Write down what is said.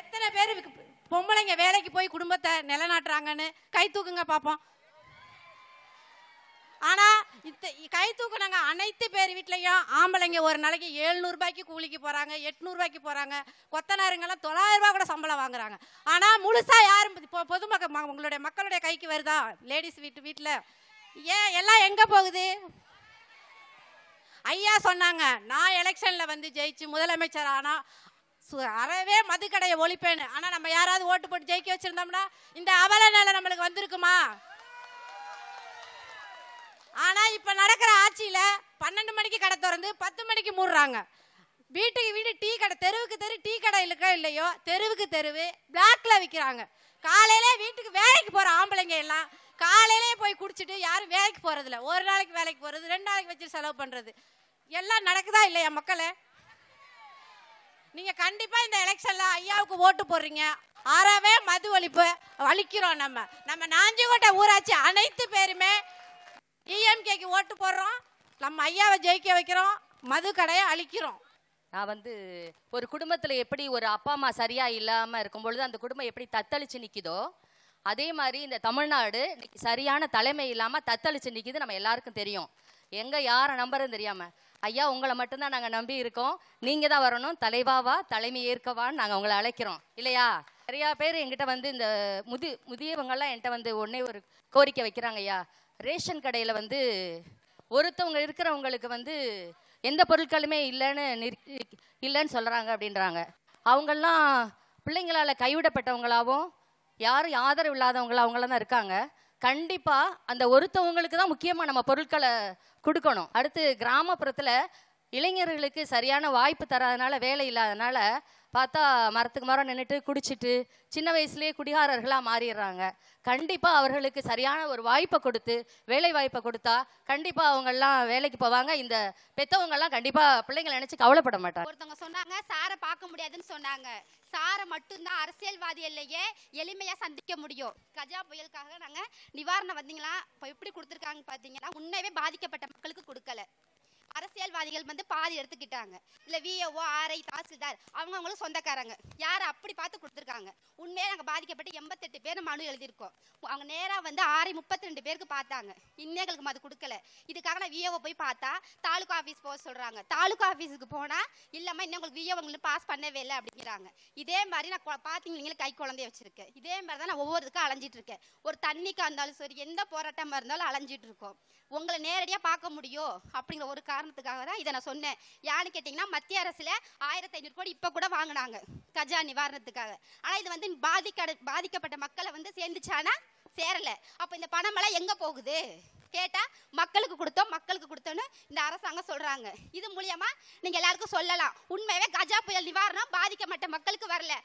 எத்தனை பேர் பொம்பளைங்க வேலைக்கு போய் குடும்பத்தை நிலநாட்டுறாங்கன்னு கை தூக்குங்க பார்ப்போம் ஆனா இத்த கை தூக்குனாங்க அனைத்து பேர் வீட்லேயும் ஆம்பளைங்க ஒரு நாளைக்கு ஏழ்நூறுபாய்க்கு கூலிக்கு போறாங்க 800 ரூபாய்க்கு போறாங்க கொத்தனாருங்கெல்லாம் தொள்ளாயிரம் ரூபாய் கூட சம்பளம் வாங்குறாங்க. ஆனா முழுசா யாரும் இப்போ பொதுமக்கள் உங்களுடைய மக்களுடைய கைக்கு வருதா? லேடிஸ் வீட்டு வீட்டில் ஏன் எல்லாம் எங்க போகுது? ஐயா சொன்னாங்க நான் எலெக்ஷன்ல வந்து ஜெயிச்சு முதலமைச்சர் ஆனா அறவே மதுக்கடையை ஒழிப்பேன்னு. ஆனா நம்ம யாராவது ஓட்டு போட்டு ஜெயிக்க வச்சிருந்தோம்னா இந்த அவல நிலை நம்மளுக்கு வந்திருக்குமா? ஆனா இப்ப நடக்கிற ஆட்சியில பன்னெண்டு மணிக்கு கடை திறந்து பத்து மணிக்கு மூடுறாங்க. வீட்டுக்கு வீடு டீ கடை தெருவுக்கு தெரு டீ கடை இருக்கோ இல்லையோ தெருவுக்கு தெருவு பிளாக்ல விற்கிறாங்க காலையிலே வீட்டுக்கு வேலைக்கு போற ஆம்பளைங்க எல்லாம் காலையிலே போய் குடிச்சிட்டு யாரும் வேலைக்கு போகிறதில்ல ஒரு நாளைக்கு வேலைக்கு போறது ரெண்டு நாளைக்கு வச்சு செலவு பண்றது. எல்லாம் நடக்குதா இல்லையா மக்களே? நீங்க கண்டிப்பா இந்த எலெக்ஷன்ல ஐயாவுக்கு ஓட்டு போடுறீங்க. ஆறாவே மது ஒழிப்பு அழிக்கிறோம் நம்ம. நம்ம நாஞ்சிக்கோட்டை ஊராட்சி அனைத்து பேருமே டிஎம்கேக்கு ஓட்டு போடுறோம். நம்ம ஐயாவை ஜெயிக்க வைக்கிறோம். மது கடையை அழிக்கிறோம். நான் வந்து ஒரு குடும்பத்துல எப்படி ஒரு அப்பா அம்மா சரியா இல்லாம இருக்கும் பொழுது அந்த குடும்பம் எப்படி தத்தளிச்சு நிக்குதோ அதே மாதிரி இந்த தமிழ்நாடு சரியான தலைமை இல்லாம தத்தளிச்சு நிக்குது நம்ம எல்லாருக்கும் தெரியும். எங்க யாரை நம்புறதுன்னு தெரியாம. ஐயா உங்களை மட்டும்தான் நாங்க நம்பி இருக்கோம். நீங்கள் தான் வரணும். தலைவாவா தலைமை ஏற்கவான்னு நாங்க உங்களை அழைக்கிறோம். இல்லையா? நிறையா பேர் என்கிட்ட வந்து இந்த முதி முதியவங்கள்லாம் என்கிட்ட வந்து ஒன்றே ஒரு கோரிக்கை வைக்கிறாங்க ஐயா. ரேஷன் கடையில வந்து ஒருத்தவங்க இருக்கிறவங்களுக்கு வந்து எந்த பொருட்களுமே இல்லைன்னு நிர்- இல்லைன்னு சொல்றாங்க அப்படின்றாங்க. அவங்கெல்லாம் பிள்ளைங்களால கைவிடப்பட்டவங்களாவும் யாரும் ஆதரவு இல்லாதவங்களா அவங்களாம் தான் இருக்காங்க. கண்டிப்பா அந்த ஒருத்தவங்களுக்கு தான் முக்கியமாக நம்ம பொருட்களை கொடுக்கணும். அடுத்து கிராமப்புறத்தில் இளைஞர்களுக்கு சரியான வாய்ப்பு தராதனால வேலை இல்லாதனால பார்த்தா மரத்துக்கு மரம் நின்றுட்டு குடிச்சிட்டு சின்ன வயசுலயே குடிகாரர்களா மாறிடுறாங்க. கண்டிப்பா அவர்களுக்கு சரியான ஒரு வாய்ப்பை கொடுத்து வேலை வாய்ப்பை கொடுத்தா கண்டிப்பா அவங்க எல்லாம் வேலைக்கு போவாங்க. இந்த பெத்தவங்க எல்லாம் கண்டிப்பா பிள்ளைங்களை நினச்சி கவலைப்பட மாட்டாங்க. ஒருத்தவங்க சொன்னாங்க சாரை பார்க்க முடியாதுன்னு சொன்னாங்க. சாரை மட்டும்தான் அரசியல்வாதிகள்லயே எளிமையா சந்திக்க முடியும். கஜா புயலுக்காக நாங்க நிவாரணம் வந்தீங்களா? இப்போ எப்படி கொடுத்துருக்காங்க பாத்தீங்கன்னா உண்மையவே பாதிக்கப்பட்ட மக்களுக்கு கொடுக்கல. அரசியல்வாதிகள் வந்து பாதி எடுத்துக்கிட்டாங்க. இல்லை விஏஓ ஆர்ஐ தாசில்தார் அவங்க அவங்களும் சொந்தக்காரங்க. யார் அப்படி பார்த்து கொடுத்துருக்காங்க? உண்மையாக நாங்கள் பாதிக்கப்பட்டு எண்பத்தெட்டு பேர் மனு எழுதியிருக்கோம். அவங்க நேராக வந்து ஆறு முப்பத்தி ரெண்டு பேருக்கு பார்த்தாங்க. இன்னைகளுக்கு அது கொடுக்கல. இதுக்காக நான் விஏஓ போய் பார்த்தா தாலுகா ஆஃபீஸ் போக சொல்கிறாங்க தாலுகா ஆஃபீஸுக்கு போனால் இல்லைம்மா இன்னும் உங்களுக்கு விஏஓ உங்களுக்கு பாஸ் பண்ணவே இல்லை அப்படிங்கிறாங்க. இதே மாதிரி நான் கொ- கை குழந்தைய வச்சுருக்கேன். இதே மாதிரி தான் நான் ஒவ்வொருத்துக்கும் அலைஞ்சிட்டு இருக்கேன். ஒரு தண்ணிக்காக இருந்தாலும் சரி எந்த போராட்டமாக இருந்தாலும் அலைஞ்சிட்டு இருக்கோம். உங்களை நேரடியாக பார்க்க முடியும் அப்படிங்கிற ஒரு காரணம் காரணத்துக்காக தான் இதை நான் சொன்னேன். யான்னு கேட்டிங்கன்னா மத்திய அரசில் ஆயிரத்தி ஐநூறு கோடி இப்போ கூட வாங்கினாங்க கஜா நிவாரணத்துக்காக. ஆனால் இது வந்து பாதிக்க பாதிக்கப்பட்ட மக்களை வந்து சேர்ந்துச்சானா? சேரலை. அப்போ இந்த பணமெல்லாம் எங்கே போகுது? கேட்டால் மக்களுக்கு கொடுத்தோம் மக்களுக்கு கொடுத்தோன்னு இந்த அரசாங்கம் சொல்கிறாங்க இது மூலியமாக நீங்கள் எல்லாருக்கும் சொல்லலாம். உண்மையாகவே கஜா புயல் நிவாரணம் பாதிக்கப்பட்ட மக்களுக்கு வரல.